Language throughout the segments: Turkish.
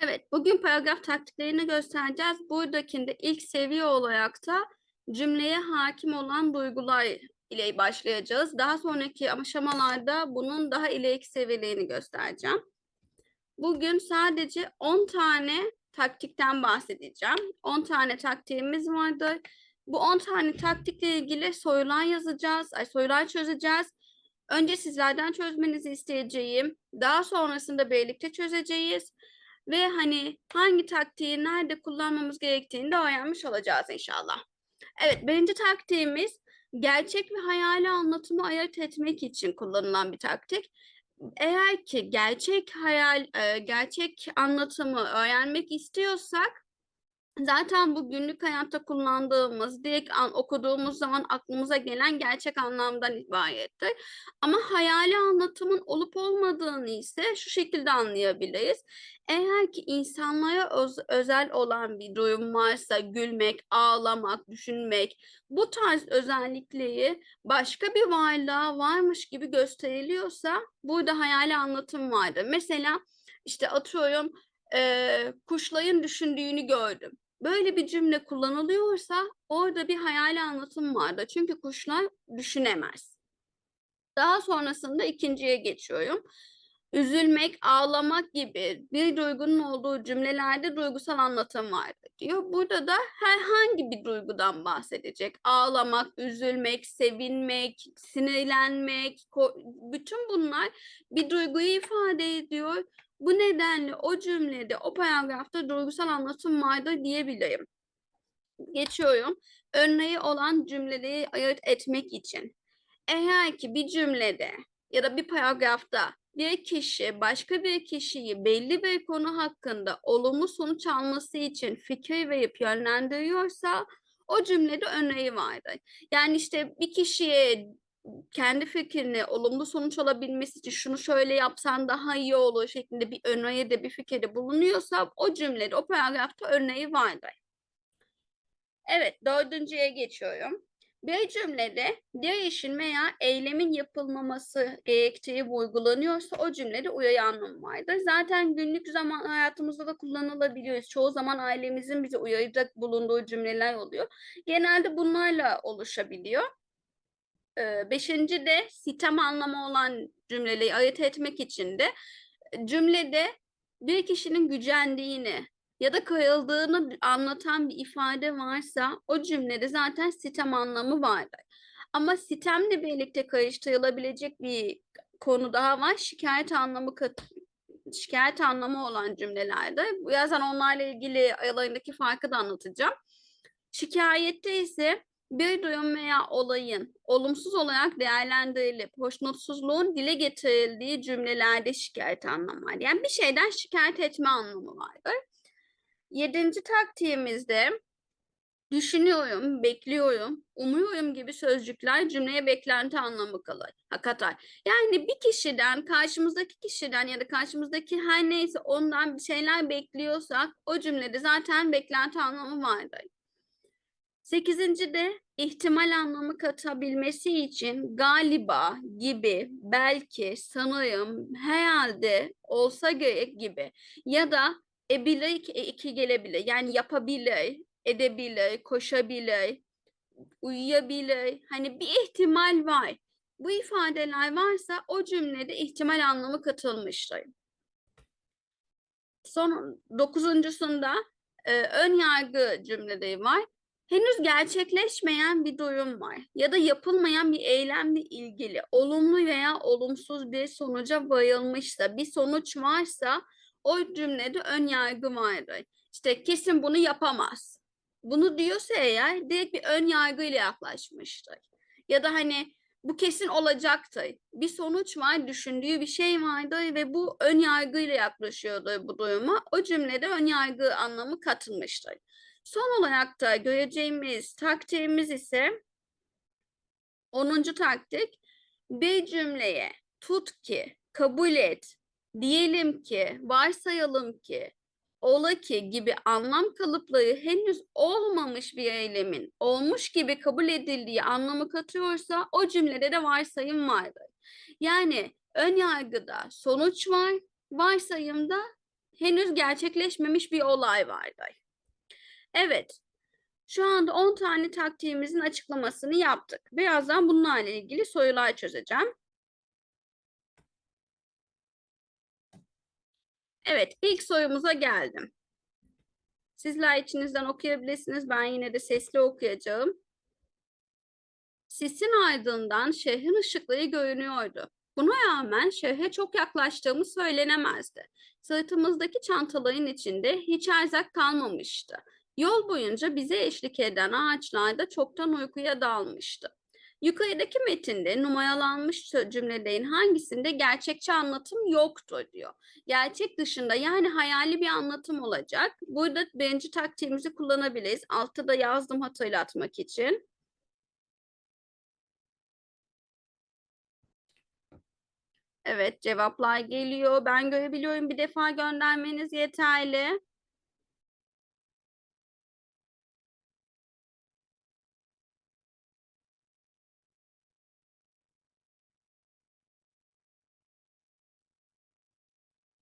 Evet, bugün paragraf taktiklerini göstereceğiz. Buradakinde ilk seviye olarak da cümleye hakim olan duygular ile başlayacağız. Daha sonraki aşamalarda bunun daha ileriki seviyelerini göstereceğim. Bugün sadece 10 tane taktikten bahsedeceğim. 10 tane taktiğimiz vardır. Bu 10 tane taktikle ilgili sorular yazacağız, ay sorular çözeceğiz. Önce sizlerden çözmenizi isteyeceğim. Daha sonrasında birlikte çözeceğiz ve hani hangi taktiği nerede kullanmamız gerektiğini de öğrenmiş olacağız inşallah. Evet, birinci taktiğimiz gerçek ve hayali anlatımı ayırt etmek için kullanılan bir taktik. Eğer ki gerçek hayal, gerçek anlatımı öğrenmek istiyorsak zaten bu günlük hayatta kullandığımız, direkt an, okuduğumuz zaman aklımıza gelen gerçek anlamdan ibarettir. Ama hayali anlatımın olup olmadığını ise şu şekilde anlayabiliriz. Eğer ki insanlara öz- özel olan bir durum varsa gülmek, ağlamak, düşünmek bu tarz özellikleri başka bir varlığa varmış gibi gösteriliyorsa burada hayali anlatım vardır. Mesela işte atıyorum eee kuşların düşündüğünü gördüm. Böyle bir cümle kullanılıyorsa orada bir hayali anlatım vardır. Çünkü kuşlar düşünemez. Daha sonrasında ikinciye geçiyorum. Üzülmek, ağlamak gibi bir duygunun olduğu cümlelerde duygusal anlatım vardır diyor. Burada da herhangi bir duygudan bahsedecek. Ağlamak, üzülmek, sevinmek, sinirlenmek, bütün bunlar bir duyguyu ifade ediyor. Bu nedenle o cümlede, o paragrafta duygusal anlatım vardır diyebilirim. Geçiyorum. Örneği olan cümleleri ayırt etmek için. Eğer ki bir cümlede ya da bir paragrafta bir kişi başka bir kişiyi belli bir konu hakkında olumlu sonuç alması için fikir verip yönlendiriyorsa o cümlede örneği vardır. Yani işte bir kişiye kendi fikrini olumlu sonuç alabilmesi için şunu şöyle yapsan daha iyi olur şeklinde bir öneride bir fikirde bulunuyorsa o cümlede o paragrafta örneği vardır. Evet dördüncüye geçiyorum. Bir cümlede bir işin veya eylemin yapılmaması gerektiği vurgulanıyorsa o cümlede uyarı anlamı vardır. Zaten günlük zaman hayatımızda da kullanılabiliyoruz. Çoğu zaman ailemizin bize uyaracak bulunduğu cümleler oluyor. Genelde bunlarla oluşabiliyor. Ee, Beşinci de sitem anlamı olan cümleleri ayırt etmek için de cümlede bir kişinin gücendiğini ya da kırıldığını anlatan bir ifade varsa o cümlede zaten sitem anlamı vardır. Ama sitemle birlikte karıştırılabilecek bir konu daha var. Şikayet anlamı şikayet anlamı olan cümlelerde. Birazdan onlarla ilgili aralarındaki farkı da anlatacağım. Şikayette ise bir durum veya olayın olumsuz olarak değerlendirilip hoşnutsuzluğun dile getirildiği cümlelerde şikayet anlamı var. Yani bir şeyden şikayet etme anlamı vardır. Yedinci taktiğimizde düşünüyorum, bekliyorum, umuyorum gibi sözcükler cümleye beklenti anlamı kalır, katar. Yani bir kişiden, karşımızdaki kişiden ya da karşımızdaki her neyse ondan bir şeyler bekliyorsak o cümlede zaten beklenti anlamı vardır. Sekizinci de ihtimal anlamı katabilmesi için galiba, gibi, belki, sanırım, herhalde, olsa gerek gibi ya da ebilir iki, iki gelebilir. Yani yapabilir, edebilir, koşabilir, uyuyabilir. Hani bir ihtimal var. Bu ifadeler varsa o cümlede ihtimal anlamı katılmıştır. Son dokuzuncusunda e, ön yargı cümleleri var. Henüz gerçekleşmeyen bir durum var ya da yapılmayan bir eylemle ilgili olumlu veya olumsuz bir sonuca varılmışsa, bir sonuç varsa o cümlede ön yargı vardır. İşte kesin bunu yapamaz. Bunu diyorsa eğer direkt bir ön yargıyla yaklaşmıştır. Ya da hani bu kesin olacaktır. Bir sonuç var, düşündüğü bir şey vardır ve bu ön yargıyla yaklaşıyordur bu duruma. O cümlede ön yargı anlamı katılmıştır. Son olarak da göreceğimiz taktiğimiz ise 10. taktik bir cümleye tut ki, kabul et, diyelim ki, varsayalım ki, ola ki gibi anlam kalıpları henüz olmamış bir eylemin olmuş gibi kabul edildiği anlamı katıyorsa o cümlede de varsayım vardır. Yani ön yargıda sonuç var, varsayımda henüz gerçekleşmemiş bir olay vardı. Evet. Şu anda 10 tane taktiğimizin açıklamasını yaptık. Birazdan bunlarla ilgili sorular çözeceğim. Evet, ilk sorumuza geldim. Sizler içinizden okuyabilirsiniz. Ben yine de sesli okuyacağım. Sisin aydığından şehrin ışıkları görünüyordu. Buna rağmen şehre çok yaklaştığımız söylenemezdi. Sırtımızdaki çantaların içinde hiç erzak kalmamıştı. Yol boyunca bize eşlik eden ağaçlar da çoktan uykuya dalmıştı. Yukarıdaki metinde numaralanmış cümlelerin hangisinde gerçekçi anlatım yoktur diyor. Gerçek dışında yani hayali bir anlatım olacak. Burada birinci taktiğimizi kullanabiliriz. Altta da yazdım hatırlatmak için. Evet cevaplar geliyor. Ben görebiliyorum. Bir defa göndermeniz yeterli.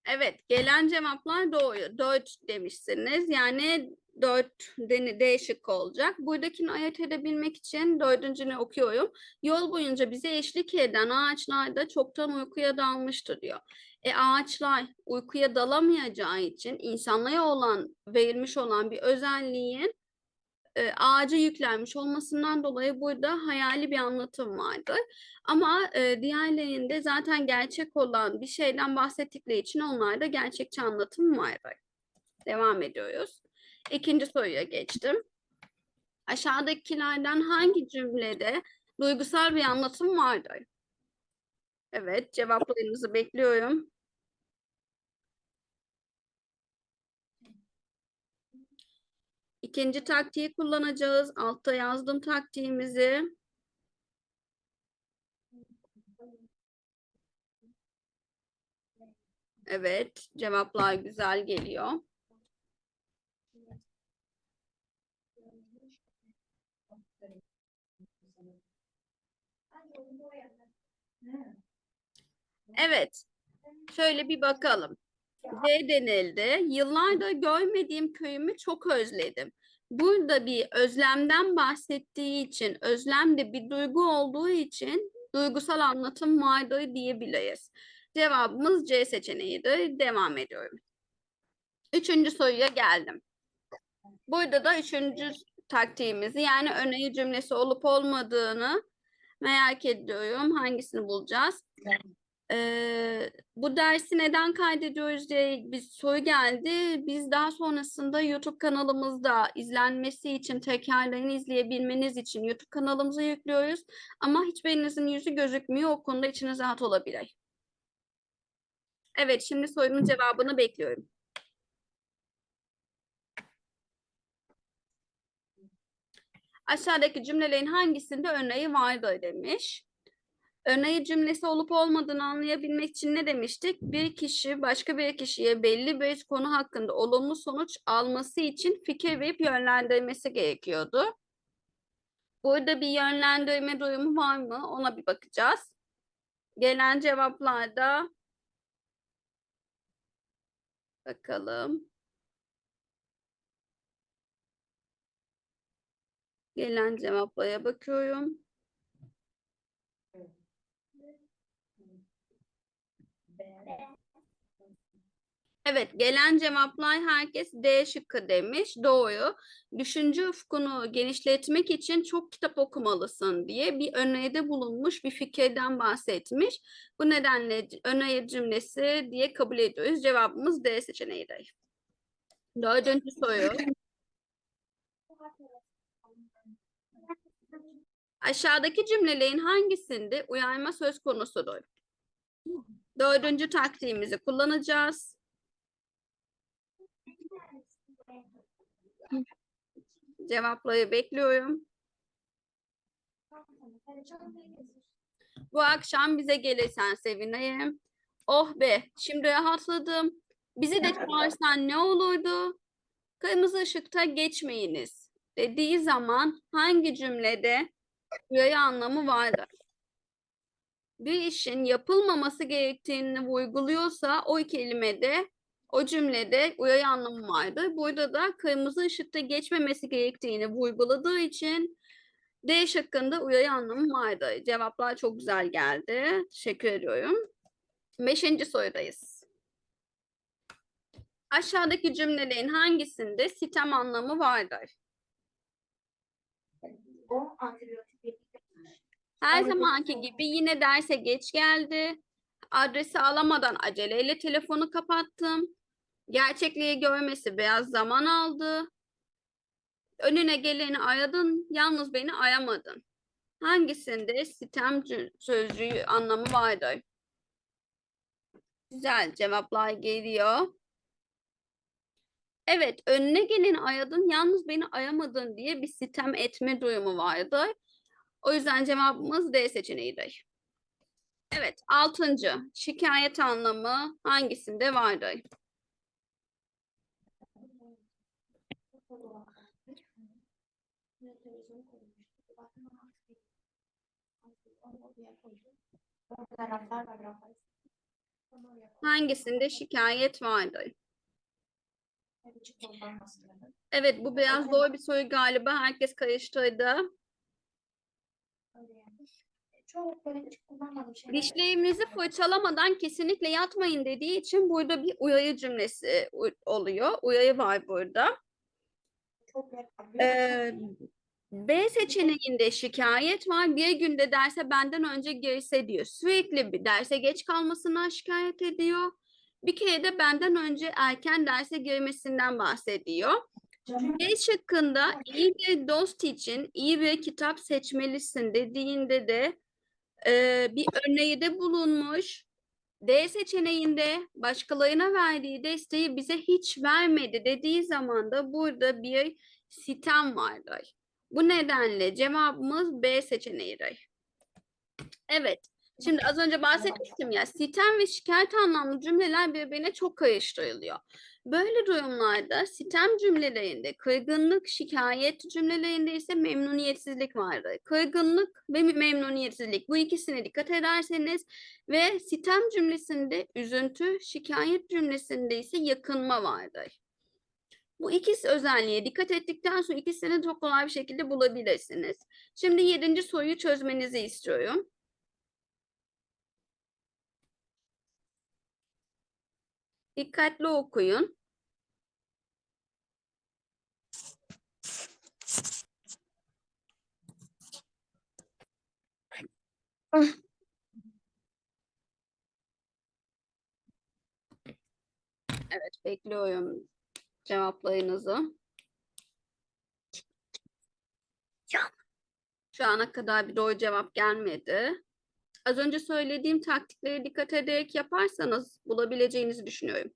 Evet, gelen cevaplar doğru. Dört demişsiniz. Yani dört deni- D şıkkı olacak. Buradakini ayırt edebilmek için dördüncünü okuyorum. Yol boyunca bize eşlik eden ağaçlar da çoktan uykuya dalmıştı diyor. E ağaçlar uykuya dalamayacağı için insanlara olan verilmiş olan bir özelliğin e, ağaca yüklenmiş olmasından dolayı burada hayali bir anlatım vardır. Ama e, diğerlerinde zaten gerçek olan bir şeyden bahsettikleri için onlarda gerçekçi anlatım vardır. Devam ediyoruz. İkinci soruya geçtim. Aşağıdakilerden hangi cümlede duygusal bir anlatım vardır? Evet, cevaplarınızı bekliyorum. İkinci taktiği kullanacağız. Altta yazdım taktiğimizi. Evet, cevaplar güzel geliyor. Evet, şöyle bir bakalım. D denildi. Yıllardır görmediğim köyümü çok özledim. Burada bir özlemden bahsettiği için, özlem de bir duygu olduğu için duygusal anlatım vardır diyebiliriz. Cevabımız C seçeneğidir. Devam ediyorum. Üçüncü soruya geldim. Burada da üçüncü taktiğimizi yani öneyi cümlesi olup olmadığını merak ediyorum. Hangisini bulacağız? Ee, bu dersi neden kaydediyoruz diye bir soru geldi. Biz daha sonrasında YouTube kanalımızda izlenmesi için tekrarlarını izleyebilmeniz için YouTube kanalımıza yüklüyoruz. Ama hiçbirinizin yüzü gözükmüyor. O konuda içiniz rahat olabilir. Evet, şimdi sorunun cevabını bekliyorum. Aşağıdaki cümlelerin hangisinde örneği vardır demiş. Örneği cümlesi olup olmadığını anlayabilmek için ne demiştik? Bir kişi başka bir kişiye belli bir konu hakkında olumlu sonuç alması için fikir verip yönlendirmesi gerekiyordu. Burada bir yönlendirme durumu var mı? Ona bir bakacağız. Gelen cevaplarda bakalım. Gelen cevaplara bakıyorum. Evet, gelen cevaplar herkes D şıkkı demiş. Doğru. Düşünce ufkunu genişletmek için çok kitap okumalısın diye bir öneride bulunmuş bir fikirden bahsetmiş. Bu nedenle öneri cümlesi diye kabul ediyoruz. Cevabımız D seçeneğidir. Dördüncü soru. Aşağıdaki cümlelerin hangisinde uyarma söz konusudur? Dördüncü taktiğimizi kullanacağız. Cevapları bekliyorum. Bu akşam bize gelirsen sevinirim. Oh be, şimdi rahatladım. Bizi de çağırsan ne olurdu? Kırmızı ışıkta geçmeyiniz dediği zaman hangi cümlede uyarı anlamı vardır? Bir işin yapılmaması gerektiğini vurguluyorsa o kelimede O cümlede uyarı anlamı vardı. Burada da kırmızı ışıkta geçmemesi gerektiğini vurguladığı için D şıkkında uyarı anlamı vardı. Cevaplar çok güzel geldi. Teşekkür ediyorum. Beşinci sorudayız. Aşağıdaki cümlelerin hangisinde sitem anlamı vardır? O antibiyotik Her Ama zamanki gibi yine derse geç geldi. Adresi alamadan aceleyle telefonu kapattım. Gerçekliği görmesi biraz zaman aldı. Önüne geleni aradın, yalnız beni aramadın. Hangisinde sitem cü- sözcüğü anlamı vardır? Güzel cevaplar geliyor. Evet, önüne geleni aradın, yalnız beni aramadın diye bir sitem etme durumu vardır. O yüzden cevabımız D seçeneğidir. Evet, altıncı. Şikayet anlamı hangisinde vardır? Hangisinde şikayet vardır? Evet, bu biraz zor bir soru galiba. Herkes karıştırdı. Çok böyle açık kullanmadığım şeyler. Dişlerimizi fırçalamadan kesinlikle yatmayın dediği için burada bir uyarı cümlesi oluyor. Uyarı var burada. Çok. Ee, B seçeneğinde şikayet var. Bir günde derse benden önce girse diyor. Sürekli bir derse geç kalmasından şikayet ediyor. Bir kere de benden önce erken derse girmesinden bahsediyor. B şıkkında iyi bir dost için iyi bir kitap seçmelisin dediğinde de e, bir örneği de bulunmuş. D seçeneğinde başkalarına verdiği desteği bize hiç vermedi dediği zaman da burada bir sitem vardır. Bu nedenle cevabımız B seçeneğidir. Evet. Şimdi az önce bahsetmiştim ya sitem ve şikayet anlamlı cümleler birbirine çok karıştırılıyor. Böyle durumlarda sitem cümlelerinde kırgınlık, şikayet cümlelerinde ise memnuniyetsizlik vardır. Kırgınlık ve memnuniyetsizlik bu ikisine dikkat ederseniz ve sitem cümlesinde üzüntü, şikayet cümlesinde ise yakınma vardır. Bu ikisi özelliğe dikkat ettikten sonra ikisini çok kolay bir şekilde bulabilirsiniz. Şimdi yedinci soruyu çözmenizi istiyorum. Dikkatli okuyun. Evet, bekliyorum cevaplarınızı. Şu ana kadar bir doğru cevap gelmedi. Az önce söylediğim taktiklere dikkat ederek yaparsanız bulabileceğinizi düşünüyorum.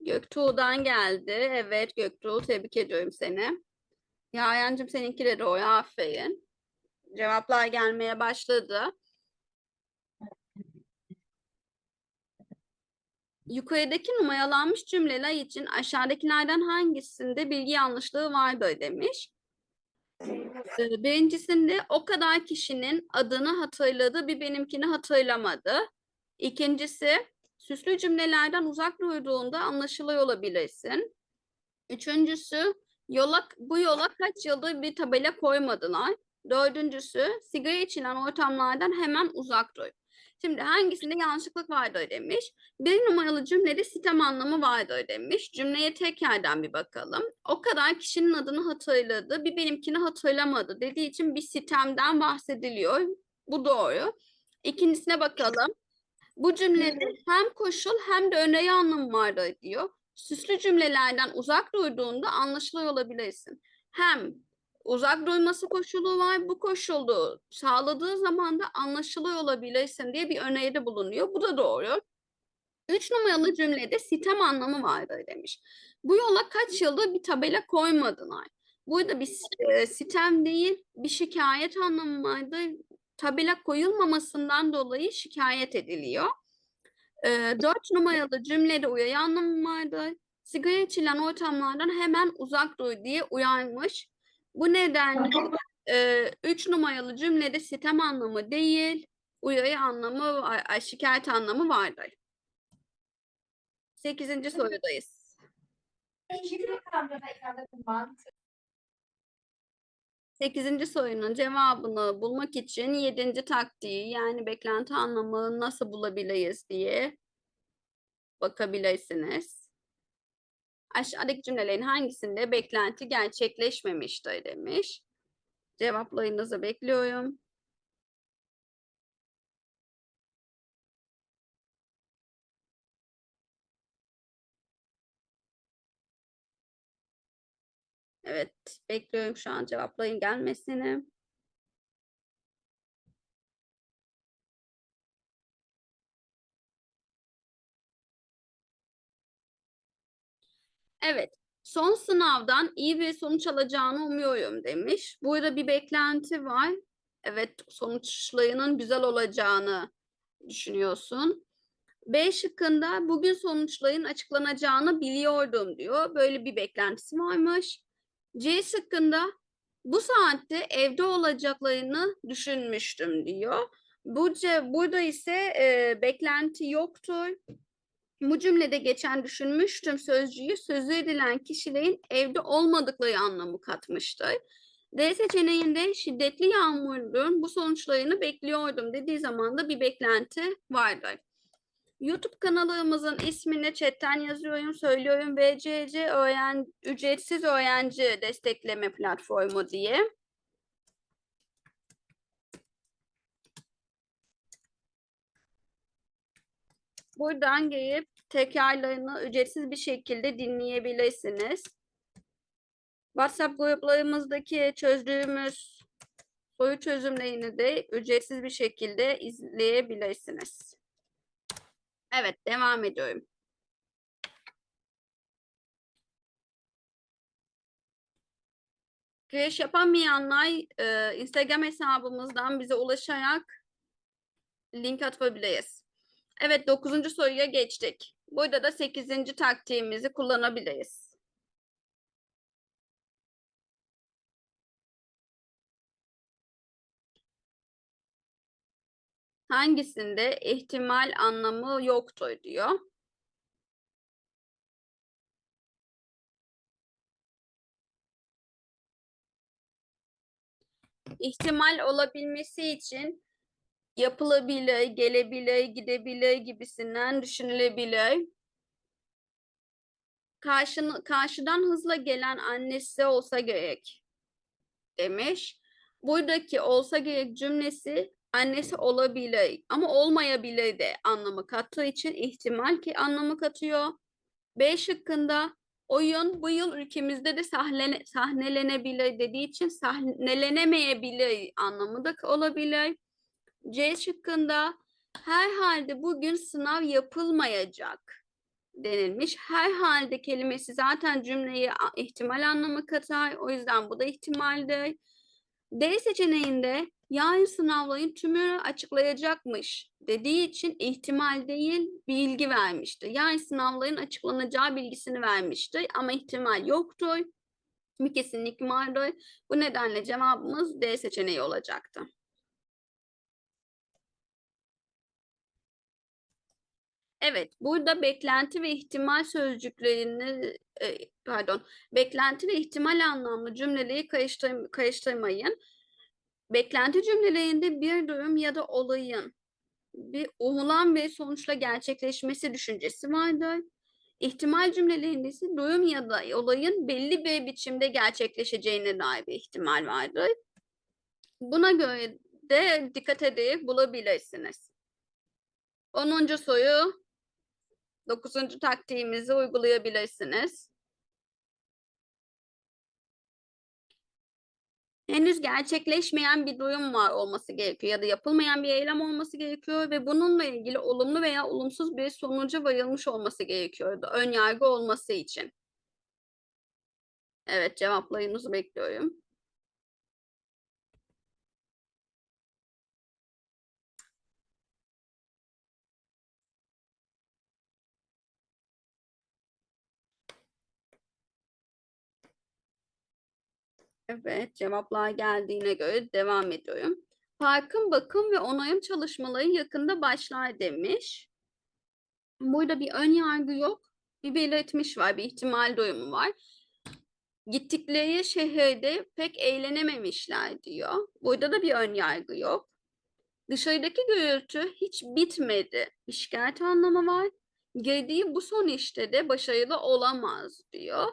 Göktuğ'dan geldi. Evet Göktuğ tebrik ediyorum seni. Yayancığım seninki de doğru. Aferin. Cevaplar gelmeye başladı. Yukarıdaki numaralanmış cümleler için aşağıdakilerden hangisinde bilgi yanlışlığı vardır demiş. Ee, Birincisinde o kadar kişinin adını hatırladı, bir benimkini hatırlamadı. İkincisi, süslü cümlelerden uzak durduğunda anlaşılıyor olabilirsin. Üçüncüsü, yola, bu yola kaç yıldır bir tabela koymadılar. Dördüncüsü, sigara içilen ortamlardan hemen uzak dur. Şimdi hangisinde yanlışlıklık vardır demiş. Bir numaralı cümlede sitem anlamı vardır demiş. Cümleye tekrardan bir bakalım. O kadar kişinin adını hatırladı, bir benimkini hatırlamadı dediği için bir sitemden bahsediliyor. Bu doğru. İkincisine bakalım. Bu cümlede hem koşul hem de öneri anlamı vardır diyor. Süslü cümlelerden uzak durduğunda anlaşılıyor olabilirsin. Hem uzak durması koşulu var. Bu koşulu sağladığı zaman da anlaşılıyor olabilirsin diye bir öneride bulunuyor. Bu da doğru. Üç numaralı cümlede sitem anlamı vardır demiş. Bu yola kaç yıldır bir tabela koymadılar. Burada bir e, sitem değil, bir şikayet anlamı vardır. Tabela koyulmamasından dolayı şikayet ediliyor. E, dört numaralı cümlede uyarı anlamı vardır. sigara içilen ortamlardan hemen uzak dur diye uyarmış. Bu nedenle e, üç numaralı cümlede sitem anlamı değil, uyarı anlamı, ay- ay, şikayet anlamı vardır. Sekizinci sorudayız. Sekizinci sorunun cevabını bulmak için yedinci taktiği yani beklenti anlamı nasıl bulabiliriz diye bakabilirsiniz. Aşağıdaki cümlelerin hangisinde beklenti gerçekleşmemiştir demiş. Cevaplarınızı bekliyorum. Evet, bekliyorum şu an cevapların gelmesini. Evet, son sınavdan iyi bir sonuç alacağını umuyorum demiş. Burada bir beklenti var. Evet, sonuçlarının güzel olacağını düşünüyorsun. B şıkkında bugün sonuçların açıklanacağını biliyordum diyor. Böyle bir beklentisi varmış. C şıkkında bu saatte evde olacaklarını düşünmüştüm diyor. Burca, burada ise e, beklenti yoktur. Bu cümlede geçen düşünmüştüm sözcüğü sözü edilen kişilerin evde olmadıkları anlamı katmıştır. D seçeneğinde şiddetli yağmurun bu sonuçlarını bekliyordum dediği zaman da bir beklenti vardır. YouTube kanalımızın ismini chatten yazıyorum, söylüyorum. BCC öğren ücretsiz öğrenci destekleme platformu diye. Buradan gelip tekrarlarını ücretsiz bir şekilde dinleyebilirsiniz. WhatsApp gruplarımızdaki çözdüğümüz soru çözümlerini de ücretsiz bir şekilde izleyebilirsiniz. Evet, devam ediyorum. Giriş yapamayanlar e, Instagram hesabımızdan bize ulaşarak link atabiliriz. Evet, dokuzuncu soruya geçtik. Burada da sekizinci taktiğimizi kullanabiliriz. Hangisinde ihtimal anlamı yoktur diyor. İhtimal olabilmesi için yapılabilir, gelebilir, gidebilir gibisinden düşünülebilir. Karşını, karşıdan hızla gelen annesi olsa gerek demiş. Buradaki olsa gerek cümlesi annesi olabilir ama olmayabilir de anlamı kattığı için ihtimal ki anlamı katıyor. B şıkkında oyun bu yıl ülkemizde de sahlene, sahnelenebilir dediği için sahnelenemeyebilir anlamı da olabilir. C şıkkında herhalde bugün sınav yapılmayacak denilmiş. Herhalde kelimesi zaten cümleyi ihtimal anlamı katar. O yüzden bu da ihtimaldir. D seçeneğinde yarın sınavların tümünü açıklayacakmış dediği için ihtimal değil bilgi vermiştir. Yarın sınavların açıklanacağı bilgisini vermiştir ama ihtimal yoktur. Bir kesinlik vardır. Bu nedenle cevabımız D seçeneği olacaktı. Evet, burada beklenti ve ihtimal sözcüklerini, e, pardon, beklenti ve ihtimal anlamlı cümleleri karıştır- karıştırmayın. Beklenti cümlelerinde bir durum ya da olayın bir umulan ve sonuçla gerçekleşmesi düşüncesi vardır. İhtimal cümlelerinde ise durum ya da olayın belli bir biçimde gerçekleşeceğine dair bir ihtimal vardır. Buna göre de dikkat ederek bulabilirsiniz. 10. soru 9. taktiğimizi uygulayabilirsiniz. Henüz gerçekleşmeyen bir durum var olması gerekiyor ya da yapılmayan bir eylem olması gerekiyor ve bununla ilgili olumlu veya olumsuz bir sonuca varılmış olması gerekiyor. Ön yargı olması için. Evet cevaplarınızı bekliyorum. Evet, cevaplar geldiğine göre devam ediyorum. Parkın bakım ve onarım çalışmaları yakında başlar demiş. Burada bir ön yargı yok. Bir belirtmiş var, bir ihtimal durumu var. Gittikleri şehirde pek eğlenememişler diyor. Burada da bir ön yargı yok. Dışarıdaki gürültü hiç bitmedi. Bir şikayet anlamı var. Girdiği bu son işte de başarılı olamaz diyor.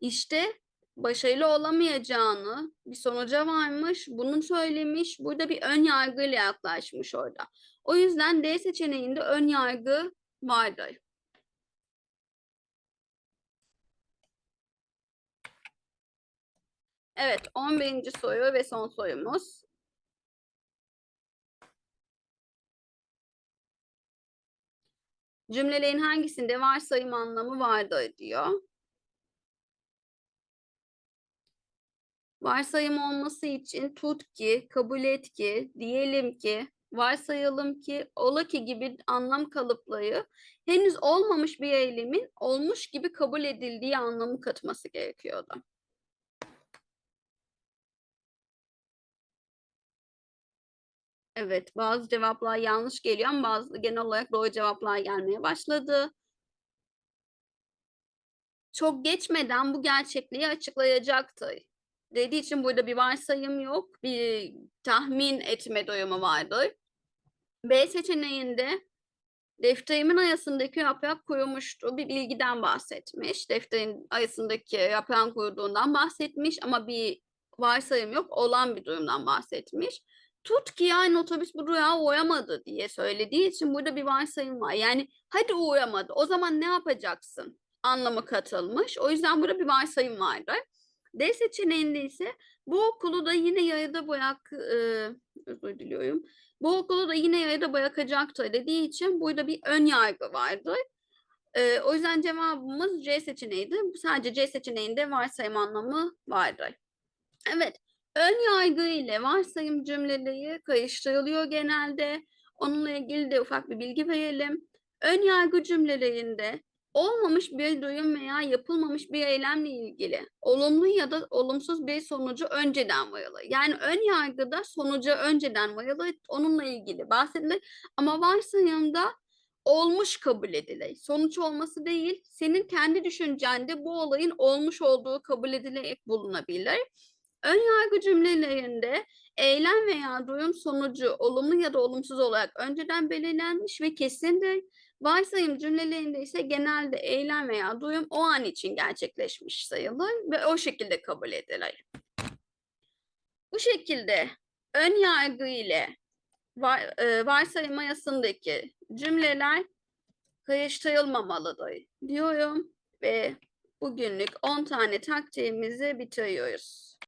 İşte başarılı olamayacağını bir sonuca varmış, bunu söylemiş. Burada bir ön yargıyla yaklaşmış orada. O yüzden D seçeneğinde ön yargı vardır. Evet, 11. soru ve son sorumuz. Cümlelerin hangisinde varsayım anlamı vardır diyor. Varsayım olması için tut ki, kabul et ki, diyelim ki, varsayalım ki, ola ki gibi anlam kalıpları henüz olmamış bir eylemin olmuş gibi kabul edildiği anlamı katması gerekiyordu. Evet, bazı cevaplar yanlış geliyor ama bazı genel olarak doğru cevaplar gelmeye başladı. Çok geçmeden bu gerçekliği açıklayacaktır. Dediği için burada bir varsayım yok, bir tahmin etme durumu vardır. B seçeneğinde defterimin ayasındaki yaprak kurumuştu. Bir bilgiden bahsetmiş. Defterin ayasındaki yaprağın kuruduğundan bahsetmiş ama bir varsayım yok. Olan bir durumdan bahsetmiş. Tut ki yani otobüs bu durağa uğramadı diye söylediği için burada bir varsayım var. Yani hadi uğramadı o zaman ne yapacaksın anlamı katılmış. O yüzden burada bir varsayım vardır. D seçeneğinde ise bu okulu da yine yarıda bırak, e, özür diliyorum. Bu okulu da yine yarıda bırakacaktır dediği için burada bir ön yargı vardır. E, o yüzden cevabımız C seçeneğiydi. Sadece C seçeneğinde varsayım anlamı vardır. Evet, ön yargı ile varsayım cümleleri karıştırılıyor genelde. Onunla ilgili de ufak bir bilgi verelim. Ön yargı cümlelerinde olmamış bir duyum veya yapılmamış bir eylemle ilgili olumlu ya da olumsuz bir sonucu önceden varılır. Yani ön yargıda sonucu önceden varılır, onunla ilgili bahsedilir. Ama varsayımda olmuş kabul edilir. Sonuç olması değil, senin kendi düşüncende bu olayın olmuş olduğu kabul edilerek bulunabilir. Ön yargı cümlelerinde eylem veya duyum sonucu olumlu ya da olumsuz olarak önceden belirlenmiş ve kesindir. Varsayım cümlelerinde ise genelde eylem veya duyum o an için gerçekleşmiş sayılır ve o şekilde kabul edilir. Bu şekilde ön yargı ile var, e, varsayım ayasındaki cümleler karıştırılmamalıdır diyorum ve bugünlük 10 tane taktiğimizi bitiriyoruz.